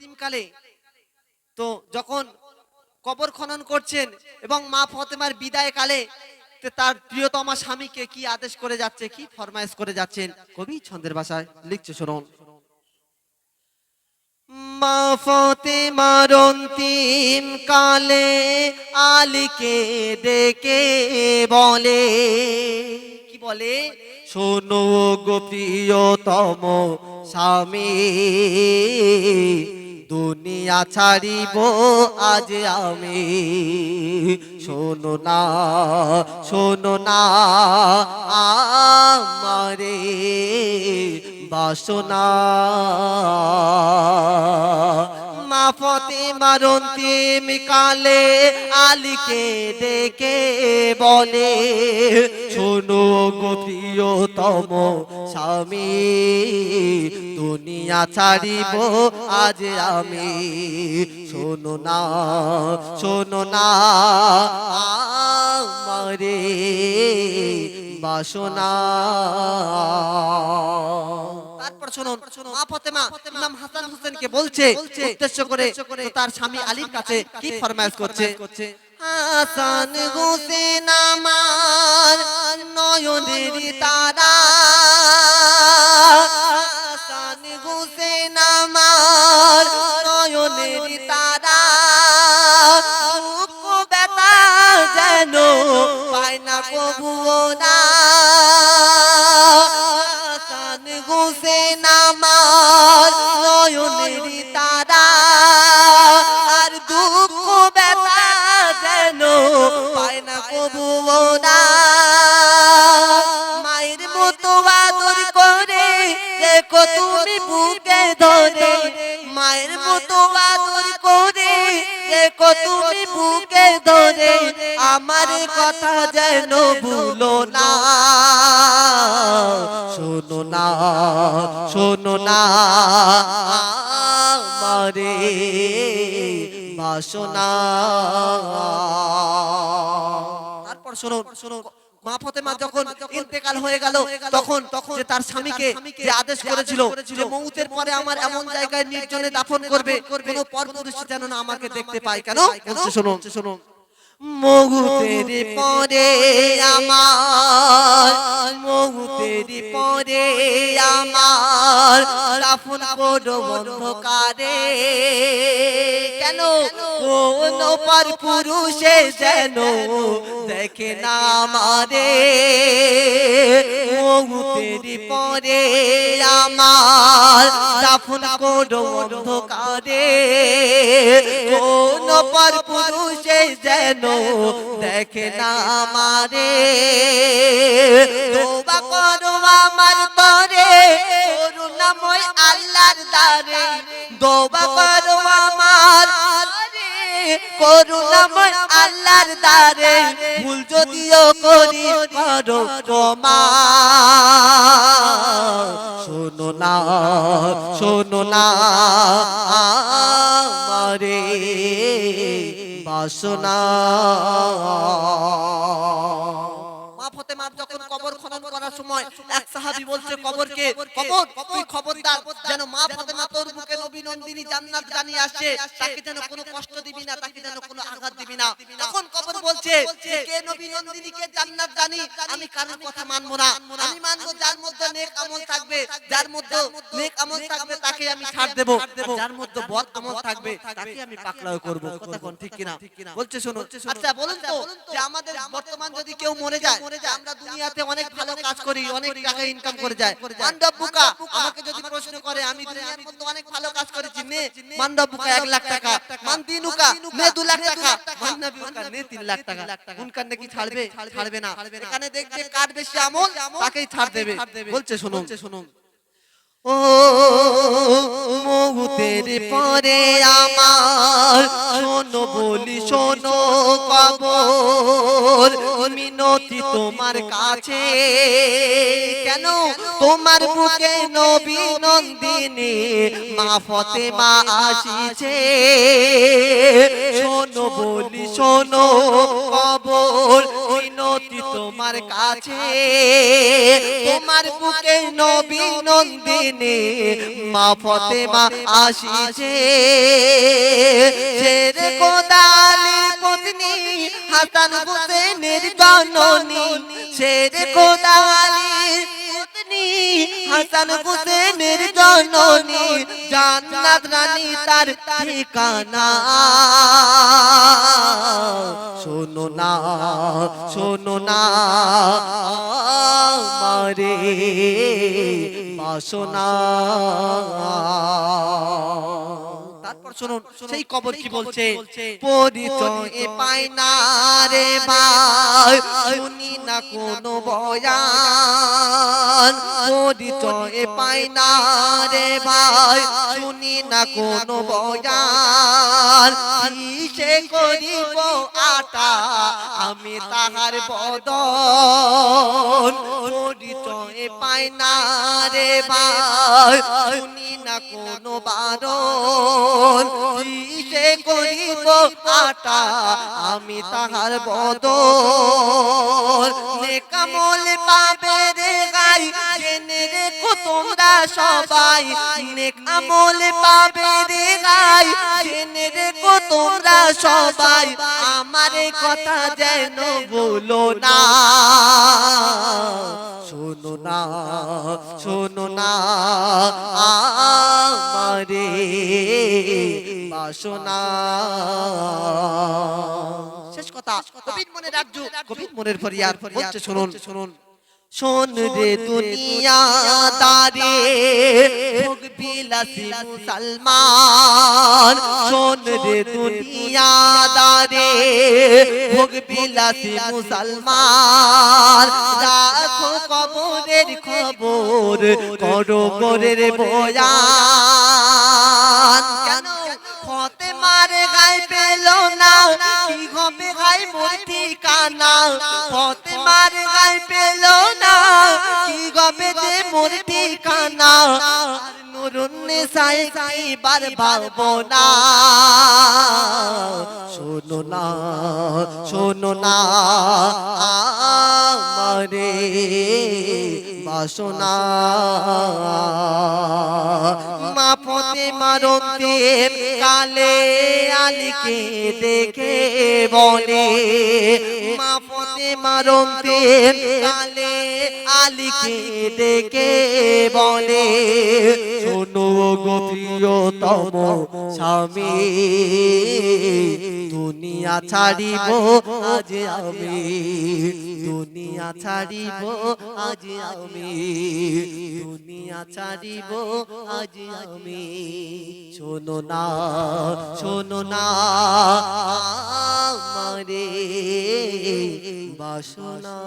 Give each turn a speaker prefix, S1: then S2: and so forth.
S1: অন্তিমকালে তো যখন কবর খনন করছেন এবং মা ফতেমার বিদায় কালে তার প্রিয়তমা স্বামীকে কি আদেশ করে যাচ্ছে, কি ফরমাইশ করে যাচ্ছেন? কবি ছন্দের ভাষায় লিখছে, শুনুন। মা ফতেমার অন্তিম কালে আলীকে ডেকে বলে, কি বলে? শোনো গো প্রিয়তম স্বামী দুনিয়া ছাড়িব আজ আমি। শোনো না শোনো না আমারে বাসনা। ফতেমার অন্তিম কালে, আলীকে ডেকে বলে, শোনো গো প্রিয়তম স্বামী, দুনিয়া ছাড়িব আজ আমি। শোনো না শোনো না, আমারে বাসনা। শুনুন। মা ফাতেমা ইমাম হাসান হোসেনকে বলছে উদ্দেশ্য করে তার স্বামী আলীর কাছে কি ফরমাইশ করছে? হাসান হোসেন আমার নয়নের তারা। হাসান হোসেন আমার নয়নের তারা। দুঃখ ব্যথা না মায়ের মতো আদর করে দেখো তুমি বুকে ধরে। মায়ের মতো আদর করে দেখো তুমি বুকে ধরে। আমার কথা যেন ভুলো না। শোনো না শোনো না, আমারে। বাসনা তারপর শোনো শোনো মা ফতেমা যখন ইন্তেকাল হয়ে গেল, তখন তখন যে তার স্বামীকে যে আদেশ করেছিল যে মৌতের পরে আমার এমন জায়গায় নির্জনে দাফন করবে, কোনো পরপুরুষ যেন না আমাকে দেখতে পায়, কেন? শুনুন শোনো শোনো। মগুতের পরে আমার মগুতের পরে আমার দাফন করো অন্ধকারে। কেন কোন পর পুরুষে যেন দেখে না আমারে? মগুতের পরে আমার দাফন করো অন্ধকারে। কোন পর পুরুষে যেন দেখে না আমারে। তোবা করো আমার তরে করুণাময় আল্লাহর দারে দোবা করো আমার করুণাময় আল্লাহর দারে ভুল যদিও করি করো ক্ষমা। শোনো না শোনো না আমারে। বাসনা নবী নন্দিনী জান্নাত জানিয়ে আসছে তাকে যেন কোনো কষ্ট দিবি না, তাকে যেন কোনো আঘাত দিবি না। তখন কবর বলছে কে নবী নন্দিনী কে জান্নাত জানি, আমি কারোর কথা মানবো না। আমি মানবো যার মধ্যে নেক আমল থাকবে, যার মধ্যে নেক আমল থাকবে, তাকে আমি ছাড় দেব। যার মধ্যে বদ আমল থাকবে, তাকে আমি পাকড়াও করব। কথা কোন ঠিক কিনা? বলছে শোনো আচ্ছা বলুন তো যে আমাদের বর্তমান যদি কেউ মরে যায়, আমরা দুনিয়াতে অনেক ভালো কাজ করি, অনেক টাকা ইনকাম করে যায়। আমাকে যদি প্রশ্ন করে, আমি দুনিয়ার মধ্যে অনেক ভালো কাজ করেছি নে। মান বুকা 1 লাখ টাকা মান দিনুকা নে 2 লাখ টাকা মান নবীকা নে 3 লাখ টাকা। উনকার নাকি ছাড়বে? ছাড়বে? না। এখানে দেখবে কার বেশি আমল। তাকেই ছাড় দেবে। বলছে শুনুন। শুনুন। ও মহুতের পরে আমার শোনো বলি শোনো কবর মিনতি তোমার কাছে। কেন তোমার বুকে নবী নন্দিনী মা ফতেমা আসিছে? শোনো বলি শোনো কবর মিনতি তোমার কাছে, তোমার বুকে নবী নন্দিনী মা ফতেমা আসিছে। শের কোদালি পত্নী হাসান হুসেনের জননী, শের পত্নী হাসান হুসেনের জননী জান্নাত রানী তার ঠিকানা। শোনো না শোনো না মারে বাসনা। তারপর শুনুন। সেই কবর কি বলছে? পরিচয় পাই না রে ভাই। শুনি না কোনো বয়ান। পরিচয় পাই না রে ভাই। শুনি না কোনো বয়ান। কিসে করিব আটা। আমি তাহার বদন। পরিচয় না রে ভাই, শুনি না কোনো বারণ কিসে করিব আটা, আমি তাহার বদল। নেকামল পাবে রে গাই, জেনে রেখো তোমরা সবাই। নেকামল পাবে রে গাই, জেনে রেখো তোমরা সবাই। আমার কথা যেন বলো না। শোনো না শোনো না আমারে বাসনা শেষ কথা কবির মনে রাজ্য কবির মনের ফরিয়াদ বলছে শুনুন। শুনুন। শোন রে দুনিয়া দারে বিলাসী মুসলমান, শোন রে দুনিয়াদারে, ভোগ বিলাসী মুসলমান, রাখো কবরের খবর, করো গোরের বয়ান। কেন? মারে গায়ে পেল না। কি হবে গায়ে মোর ঠিকানা ফতে মারে গায়ে পেল না। কি হবে যে মোর ঠিকানা আর নুরুন্নে সাই সাই বার ভাবো না। শোনো না শোনো না, আমারে বাসনা। মা পথে মারতে কালে আলিকে দেখে বলে মা পথে মারতে কালে আলিকে দেখে বলে প্রিয়তম স্বামী, দুনিয়া ছাড়িব আজ আমি, দুনিয়া ছাড়িব আজ আমি, দুনিয়া ছাড়িব আজ আমি। শোনো না শোনো না, আমারে বাসনা।